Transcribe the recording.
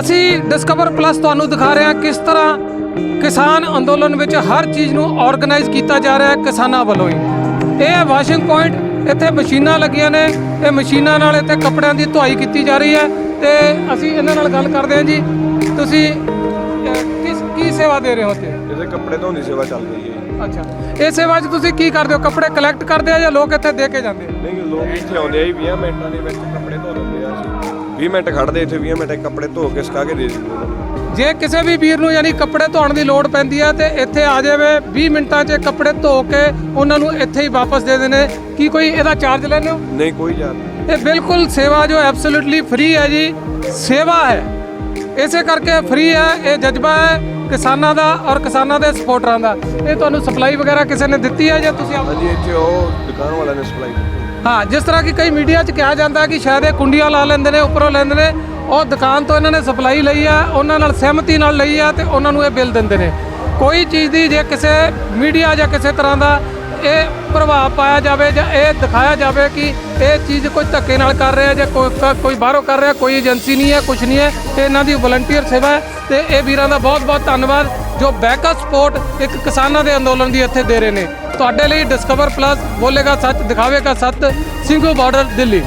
ਅਸੀਂ discover plus ਤੁਹਾਨੂੰ ਦਿਖਾ ਰਹੇ ਹਾਂ ਕਿਸ ਤਰ੍ਹਾਂ ਕਿਸਾਨ ਅੰਦੋਲਨ ਵਿੱਚ ਹਰ ਚੀਜ਼ ਨੂੰ ਆਰਗੇਨਾਈਜ਼ ਕੀਤਾ ਜਾ ਰਿਹਾ ਹੈ ਕਿਸਾਨਾਂ ਵੱਲੋਂ ਹੀ। ਇਹ ਹੈ ਵਾਸ਼ਿੰਗ ਪੁਆਇੰਟ ਇੱਥੇ ਮਸ਼ੀਨਾਂ ਲੱਗੀਆਂ ਨੇ ਇਹ ਮਸ਼ੀਨਾਂ ਨਾਲ ਇੱਥੇ ਕੱਪੜਿਆਂ ਦੀ ਧੁਆਈ ਕੀਤੀ ਜਾ ਰਹੀ ਹੈ ਤੇ ਅਸੀਂ ਇਹਨਾਂ ਨਾਲ ਗੱਲ ਕਰਦੇ ਹਾਂ ਜੀ। ਤੁਸੀਂ ਕਿਸ ਕੀ ਸੇਵਾ ਦੇ ਰਹੇ ਹੋ ਤੇ ਇਹਦੇ ਕੱਪੜੇ ਧੋਣ ਦੀ ਸੇਵਾ ਚੱਲ ਰਹੀ ਹੈ। ਅੱਛਾ। ਇਹ ਸੇਵਾ 'ਚ ਤੁਸੀਂ ਕੀ ਕਰਦੇ ਹੋ? ਕੱਪੜੇ ਕਲੈਕਟ ਕਰਦੇ ਆ ਜਾਂ ਲੋਕ ਇੱਥੇ ਦੇ ਕੇ ਜਾਂਦੇ ਆ? ਨਹੀਂ ਲੋਕ ਇੱਥੇ ਆਉਂਦੇ ਆ ਜੀ 20 ਮਿੰਟਾਂ ਦੇ ਵਿੱਚ ਕੱਪੜੇ ਧੋ ਦਿੰਦੇ ਆ ਅਸੀਂ। 20 ਮਿੰਟ ਖੜਦੇ ਇੱਥੇ 20 ਮਿੰਟ ਕੱਪੜੇ ਧੋ ਕੇ ਸੁਕਾ ਕੇ ਦੇ ਦਿੰਦੇ ਨੂੰ ਜੇ ਕਿਸੇ ਵੀ ਵੀਰ ਨੂੰ ਯਾਨੀ ਕੱਪੜੇ ਧੋਣ ਦੀ ਲੋੜ ਪੈਂਦੀ ਹੈ ਤੇ ਇੱਥੇ ਆ ਜਾਵੇ 20 ਮਿੰਟਾਂ 'ਚ ਕੱਪੜੇ ਧੋ ਕੇ ਉਹਨਾਂ ਨੂੰ ਇੱਥੇ ਹੀ ਵਾਪਸ ਦੇ ਦੇਣੇ। ਕੀ ਕੋਈ ਇਹਦਾ ਚਾਰਜ ਲੈਂਦੇ ਹੋ? ਨਹੀਂ ਕੋਈ ਨਹੀਂ। ਇਹ ਬਿਲਕੁਲ ਸੇਵਾ ਜੋ ਐਬਸੋਲੂਟਲੀ ਫ੍ਰੀ ਹੈ ਜੀ ਸੇਵਾ ਹੈ। ਇਸੇ ਕਰਕੇ ਫ੍ਰੀ ਹੈ ਇਹ ਜਜ਼ਬਾ ਹੈ। ਕਿਸਾਨਾਂ ਦਾ ਔਰ ਕਿਸਾਨਾਂ ਦੇ ਸਪੋਰਟਰਾਂ ਦਾ। ਇਹ ਤੁਹਾਨੂੰ ਸਪਲਾਈ ਵਗੈਰਾ ਕਿਸੇ ਨੇ ਦਿੱਤੀ ਹੈ ਜਾਂ ਤੁਸੀਂ ਆਪ ਹਾਂਜੀ ਇੱਥੇ ਉਹ ਦੁਕਾਨ ਵਾਲਿਆਂ ਨੇ ਸਪਲਾਈ ਹਾਂ ਜਿਸ ਤਰ੍ਹਾਂ ਕਿ ਕਈ ਮੀਡੀਆ 'ਚ ਕਿਹਾ ਜਾਂਦਾ ਕਿ ਸ਼ਾਇਦ ਇਹ ਕੁੰਡੀਆਂ ਲਾ ਲੈਂਦੇ ਨੇ ਉੱਪਰੋਂ ਲੈਂਦੇ ਨੇ। ਉਹ ਦੁਕਾਨ ਤੋਂ ਇਹਨਾਂ ਨੇ ਸਪਲਾਈ ਲਈ ਆ ਉਹਨਾਂ ਨਾਲ ਸਹਿਮਤੀ ਨਾਲ ਲਈ ਆ ਤੇ ਉਹਨਾਂ ਨੂੰ ਇਹ ਬਿੱਲ ਦਿੰਦੇ ਨੇ। ਕੋਈ ਚੀਜ਼ ਦੀ ਜੇ ਕਿਸੇ ਮੀਡੀਆ ਜਾਂ ਕਿਸੇ ਤਰ੍ਹਾਂ ਦਾ ਇਹ ਪ੍ਰਭਾਵ ਪਾਇਆ ਜਾਵੇ ਜਾਂ ਇਹ ਦਿਖਾਇਆ ਜਾਵੇ ਕਿ ਇਹ ਚੀਜ਼ ਕੋਈ ਧੱਕੇ ਨਾਲ ਕਰ ਰਿਹਾ ਜਾਂ ਕੋਈ ਕੋਈ ਬਾਹਰੋਂ ਕਰ ਰਿਹਾ, ਕੋਈ ਏਜੰਸੀ ਨਹੀਂ ਹੈ ਕੁਝ ਨਹੀਂ ਹੈ ਇਹ ਇਹਨਾਂ ਦੀ ਵਲੰਟੀਅਰ ਸੇਵਾ ਹੈ ਤੇ ਇਹ ਵੀਰਾਂ ਦਾ ਬਹੁਤ ਬਹੁਤ ਧੰਨਵਾਦ ਜੋ ਬੈਕਅਪ ਸਪੋਰਟ ਇੱਕ ਕਿਸਾਨਾਂ ਦੇ ਅੰਦੋਲਨ ਦੀ ਇੱਥੇ ਦੇ ਰਹੇ ਨੇ। ਤੁਹਾਡੇ ਲਈ ਡਿਸਕਵਰ ਪਲੱਸ ਬੋਲੇਗਾ ਸੱਚ, ਦਿਖਾਵੇਗਾ ਸੱਤ ਸਿੰਘੂ ਬਾਰਡਰ ਦਿੱਲੀ।